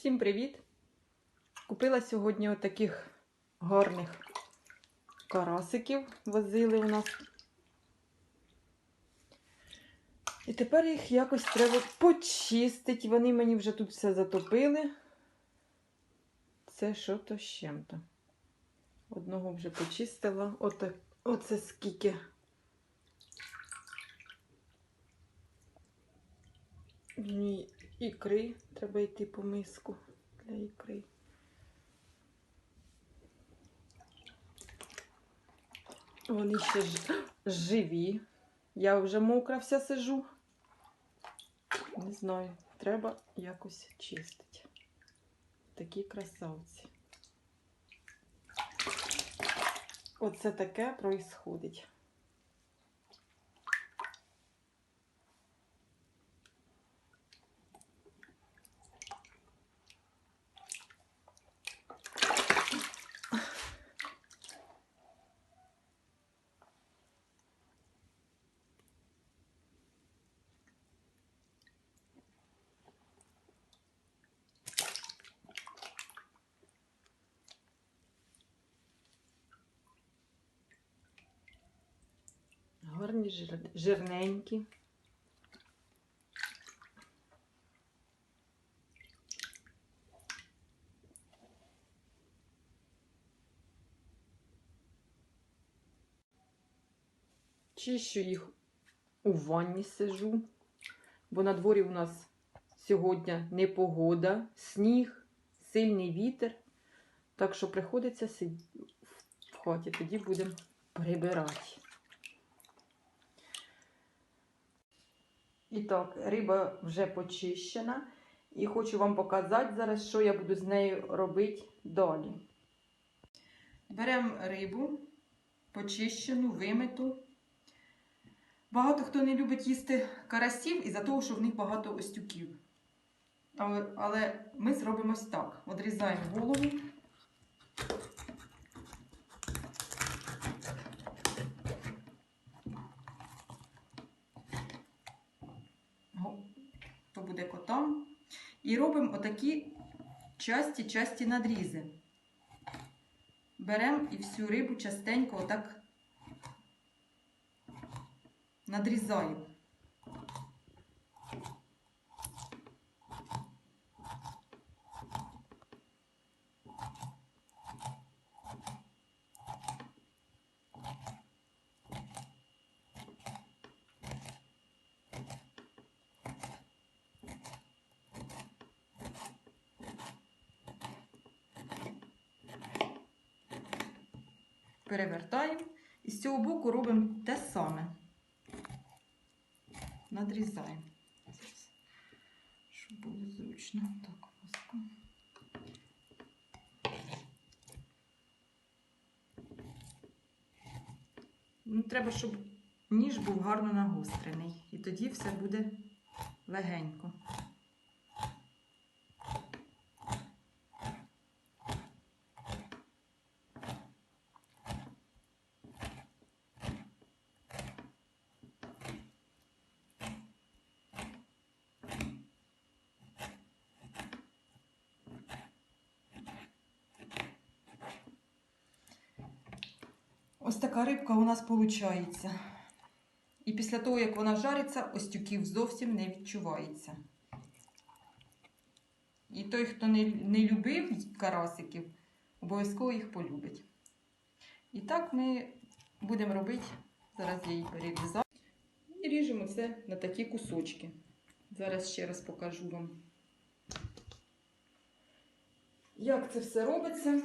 Всім привіт! Купила сьогодні отаких гарних карасиків, возили у нас. І тепер їх якось треба почистити. Вони мені вже тут все затопили. Це що то з чим-то. Одного вже почистила. Оце, оце скільки. В ній ікри. Треба йти по миску для ікри. Вони ще ж- живі. Я вже мокра вся сижу. Не знаю, треба якось чистити. Такі красавці. Оце таке происходить. Жир- жирненькі. Чищу їх у ванні сижу, бо на дворі у нас сьогодні непогода, сніг, сильний вітер. Так що приходиться сидіти в хаті, тоді будемо прибирати. І так, риба вже почищена. І хочу вам показати зараз, що я буду з нею робити далі. Беремо рибу, почищену, вимиту. Багато хто не любить їсти карасів із-за того, що в них багато остюків. Але, але ми зробимо ось так: одрізаємо голову. Го- то буде. І робимо отакі часті-часті надрізи. Беремо і всю рибу частенько отак надрізаємо. Перевертаємо і з цього боку робимо те саме. Надрізаємо. Щоб було зручно. Так, ласка. Ну, треба, щоб ніж був гарно нагострений. І тоді все буде легенько. Ось така рибка у нас виходить. І після того, як вона жариться, остюків зовсім не відчувається. І той, хто не, не любив карасиків, обов'язково їх полюбить. І так ми будемо робити, зараз я її перерізаю. І ріжемо це на такі кусочки. Зараз ще раз покажу вам. Як це все робиться?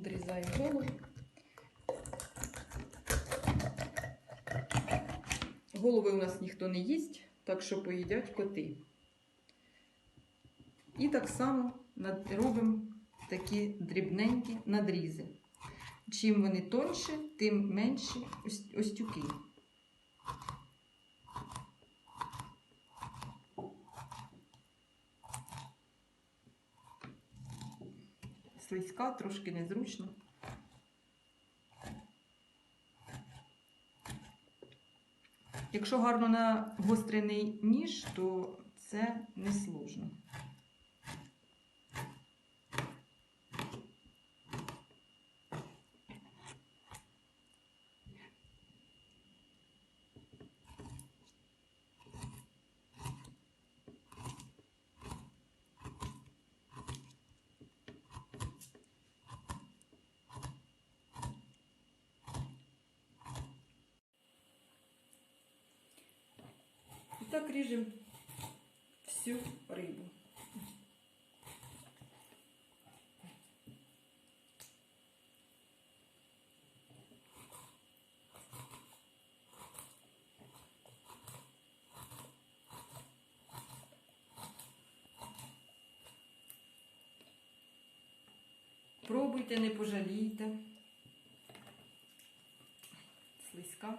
Одрізаю голову. Голови у нас ніхто не їсть, так що поїдять коти. І так само робимо такі дрібненькі надрізи. Чим вони тонші, тим менші остюки. Слизька, трошки незручно. Якщо гарно нагострений ніж, то це не сложно. Так ріжемо всю рибу. Пробуйте, не пожалійте. Слизька.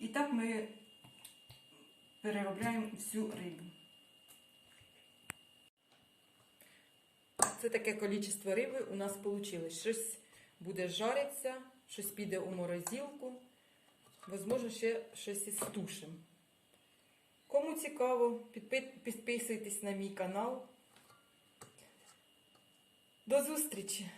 І так ми переробляємо всю рибу. Це таке кількість риби у нас вийшло. Щось буде жаритися, щось піде у морозилку. Можливо, ще щось із тушем. Кому цікаво, підписуйтесь на мій канал. До зустрічі!